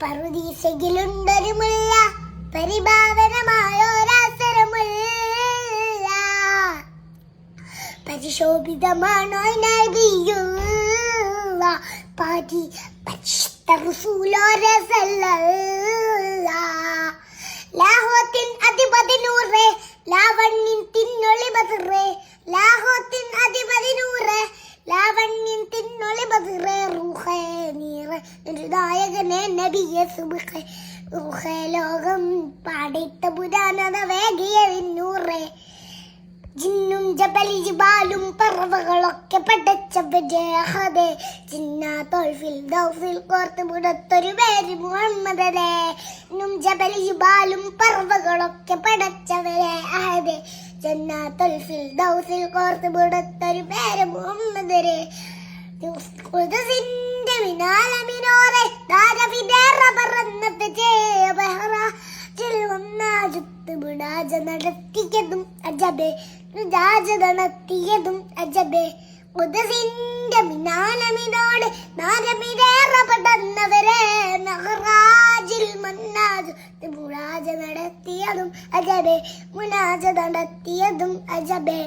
പറുദീസയിലുണ്ടൊരു മുല്ല പരിഭാവനമായൊരവസരമുള്ള പരിശോഭിതമാണോ നൽകിയുള്ള പാതി പരിശുദ്ധ റസൂലോരസല്ല നായകനെ നബിയെ സുബുഖേ ലോകം പാടിത്ത പുരാണത വേഗിയ വിന്നൂറേ. ജിന്നും ജബലി ജിബാലും പറവകളൊക്കെ പടച്ചവജേഹദേ ജിന്നാ തോൽഫിൽ ദൗഫിൽ കോർത്ത് മുടത്തൊരു പേര് മുഹമ്മദരെ നും ജബലി ജിബാലും പറവകളൊക്കെ പടച്ചവരെ അഹദെ ജന്നാത്തൊൽഫിൽ ദൗഫിൽ കോർത്ത് മുടത്തൊരു പേര് മുഹമ്മദരെ കുതിസിന്റെ വിനാലമിനോറെ ദാരവിനേറ പറന്നത് ജയബഹറാജിൽ ഒന്നാജുത്ത് മുടാജ നടത്തിയതും അജബേ മുജാജ നടത്തിയതും അജബേ. ഉദസിന്റെ മിനാലമിനോട് ദാരവിനേറ പടന്നവരെ നഹറാജിൽ മന്നാജ് മുടാജ നടത്തിയതും അജബേ മുനാജ നടത്തിയതും അജബേ.